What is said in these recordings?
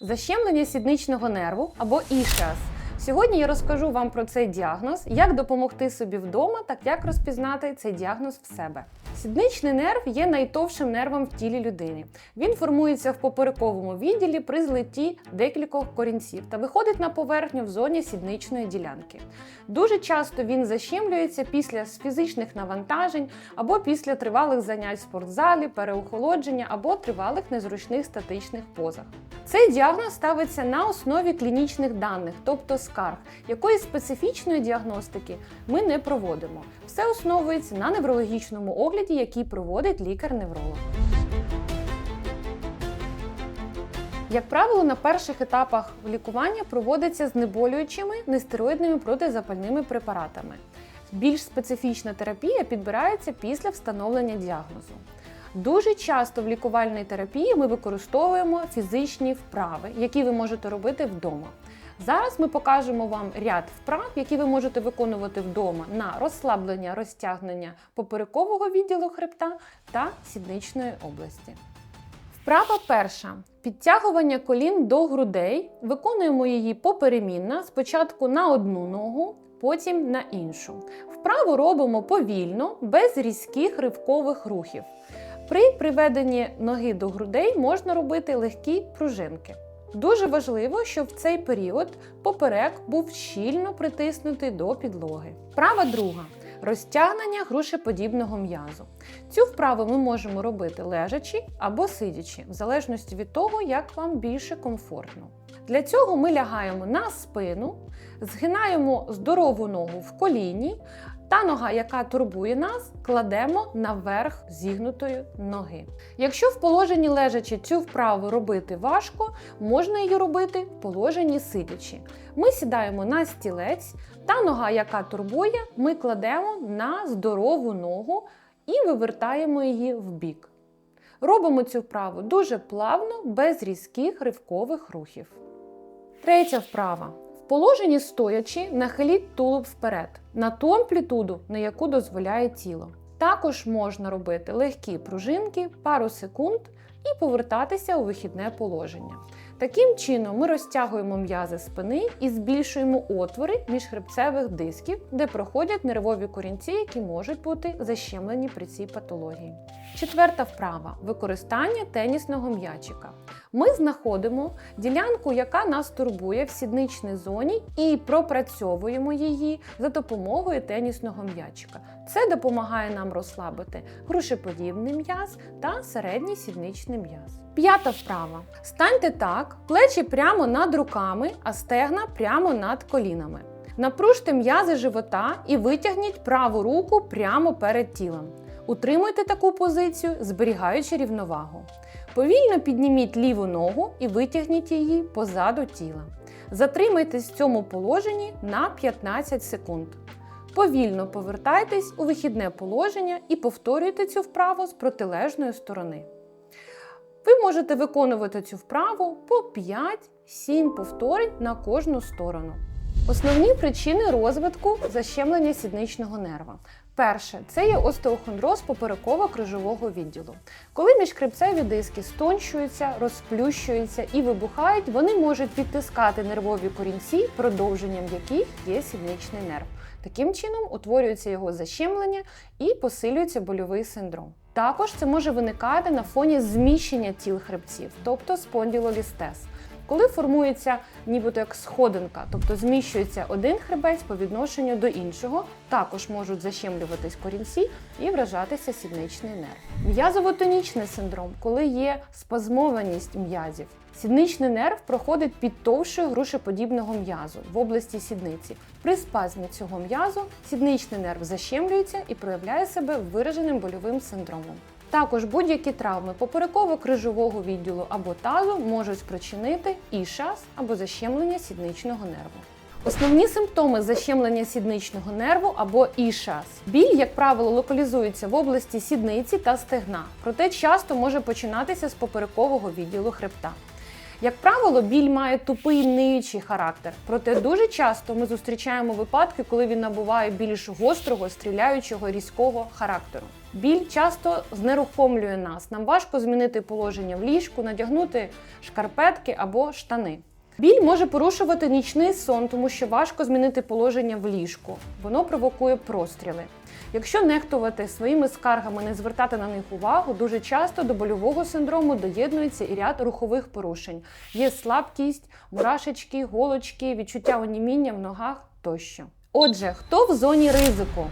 Защемлення сідничного нерву або ішіас. Сьогодні я розкажу вам про цей діагноз, як допомогти собі вдома, так як розпізнати цей діагноз в себе. Сідничний нерв є найтовшим нервом в тілі людини. Він формується в поперековому відділі при злитті декількох корінців та виходить на поверхню в зоні сідничної ділянки. Дуже часто він защемлюється після фізичних навантажень або після тривалих занять в спортзалі, переохолодження або тривалих незручних статичних позах. Цей діагноз ставиться на основі клінічних даних, тобто скарг, якої специфічної діагностики ми не проводимо. Все основується на неврологічному огляді, який проводить лікар-невролог. Як правило, на перших етапах лікування проводиться знеболюючими нестероїдними протизапальними препаратами. Більш специфічна терапія підбирається після встановлення діагнозу. Дуже часто в лікувальній терапії ми використовуємо фізичні вправи, які ви можете робити вдома. Зараз ми покажемо вам ряд вправ, які ви можете виконувати вдома на розслаблення, розтягнення поперекового відділу хребта та сідничної області. Вправа перша. Підтягування колін до грудей. Виконуємо її поперемінно, спочатку на одну ногу, потім на іншу. Вправу робимо повільно, без різких ривкових рухів. При приведенні ноги до грудей можна робити легкі пружинки. Дуже важливо, щоб в цей період поперек був щільно притиснутий до підлоги. Вправа друга. Розтягнення грушеподібного м'язу. Цю вправу ми можемо робити лежачи або сидячи, в залежності від того, як вам більше комфортно. Для цього ми лягаємо на спину, згинаємо здорову ногу в коліні, та нога, яка турбує нас, кладемо наверх зігнутої ноги. Якщо в положенні лежачи цю вправу робити важко, можна її робити в положенні сидячи. Ми сідаємо на стілець, та нога, яка турбує, ми кладемо на здорову ногу і вивертаємо її в бік. Робимо цю вправу дуже плавно, без різких ривкових рухів. Третя вправа. В положенні стоячи, нахиліть тулуб вперед на ту амплітуду, на яку дозволяє тіло. Також можна робити легкі пружинки, пару секунд і повертатися у вихідне положення. Таким чином, ми розтягуємо м'язи спини і збільшуємо отвори міжхребцевих дисків, де проходять нервові корінці, які можуть бути защемлені при цій патології. Четверта вправа використання тенісного м'ячика. Ми знаходимо ділянку, яка нас турбує в сідничній зоні, і пропрацьовуємо її за допомогою тенісного м'ячика. Це допомагає нам розслабити грушеподібний м'яз та середній сідничний м'яз. П'ята вправа. Станьте так, плечі прямо над руками, а стегна прямо над колінами. Напружте м'язи живота і витягніть праву руку прямо перед тілом. Утримуйте таку позицію, зберігаючи рівновагу. Повільно підніміть ліву ногу і витягніть її позаду тіла. Затримайтесь в цьому положенні на 15 секунд. Повільно повертайтесь у вихідне положення і повторюйте цю вправу з протилежної сторони. Ви можете виконувати цю вправу по 5-7 повторень на кожну сторону. Основні причини розвитку защемлення сідничного нерва. Перше це є остеохондроз попереково-крижового відділу. Коли міжхребцеві диски стончуються, розплющуються і вибухають, вони можуть підтискати нервові корінці, продовженням яких є сідничний нерв. Таким чином утворюється його защемлення і посилюється больовий синдром. Також це може виникати на фоні зміщення тіл хребців, тобто спондилолістез. Коли формується нібито як сходинка, тобто зміщується один хребець по відношенню до іншого, також можуть защемлюватись корінці і вражатися сідничний нерв. М'язово-тонічний синдром, коли є спазмованість м'язів. Сідничний нерв проходить під товщою грушеподібного м'язу в області сідниці. При спазмі цього м'язу сідничний нерв защемлюється і проявляє себе вираженим больовим синдромом. Також будь-які травми попереково-крижового відділу або тазу можуть спричинити ішас або защемлення сідничного нерву. Основні симптоми защемлення сідничного нерву або ішас. Біль, як правило, локалізується в області сідниці та стегна, проте часто може починатися з поперекового відділу хребта. Як правило, біль має тупий ниючий характер, проте дуже часто ми зустрічаємо випадки, коли він набуває більш гострого, стріляючого, різкого характеру. Біль часто знерухомлює нас. Нам важко змінити положення в ліжку, надягнути шкарпетки або штани. Біль може порушувати нічний сон, тому що важко змінити положення в ліжку. Воно провокує простріли. Якщо нехтувати своїми скаргами, не звертати на них увагу, дуже часто до больового синдрому доєднується і ряд рухових порушень. Є слабкість, мурашечки, голочки, відчуття оніміння в ногах тощо. Отже, хто в зоні ризику?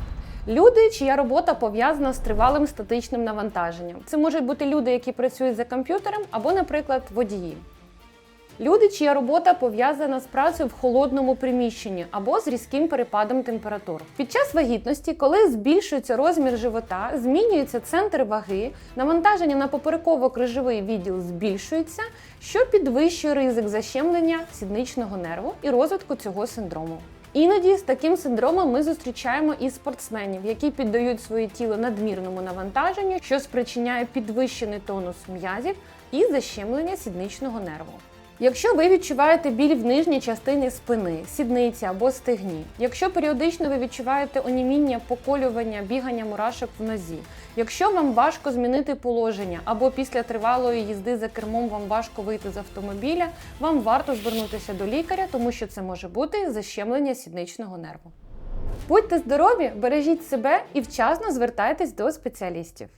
Люди, чия робота пов'язана з тривалим статичним навантаженням. Це можуть бути люди, які працюють за комп'ютером, або, наприклад, водії. Люди, чия робота пов'язана з працею в холодному приміщенні або з різким перепадом температур. Під час вагітності, коли збільшується розмір живота, змінюється центр ваги, навантаження на попереково-крижовий відділ збільшується, що підвищує ризик защемлення сідничного нерву і розвитку цього синдрому. Іноді з таким синдромом ми зустрічаємо і спортсменів, які піддають своє тіло надмірному навантаженню, що спричиняє підвищений тонус м'язів і защемлення сідничного нерву. Якщо ви відчуваєте біль в нижній частині спини, сідниці або стегні, якщо періодично ви відчуваєте оніміння, поколювання, бігання мурашок в нозі, якщо вам важко змінити положення або після тривалої їзди за кермом вам важко вийти з автомобіля, вам варто звернутися до лікаря, тому що це може бути защемлення сідничного нерву. Будьте здорові, бережіть себе і вчасно звертайтесь до спеціалістів.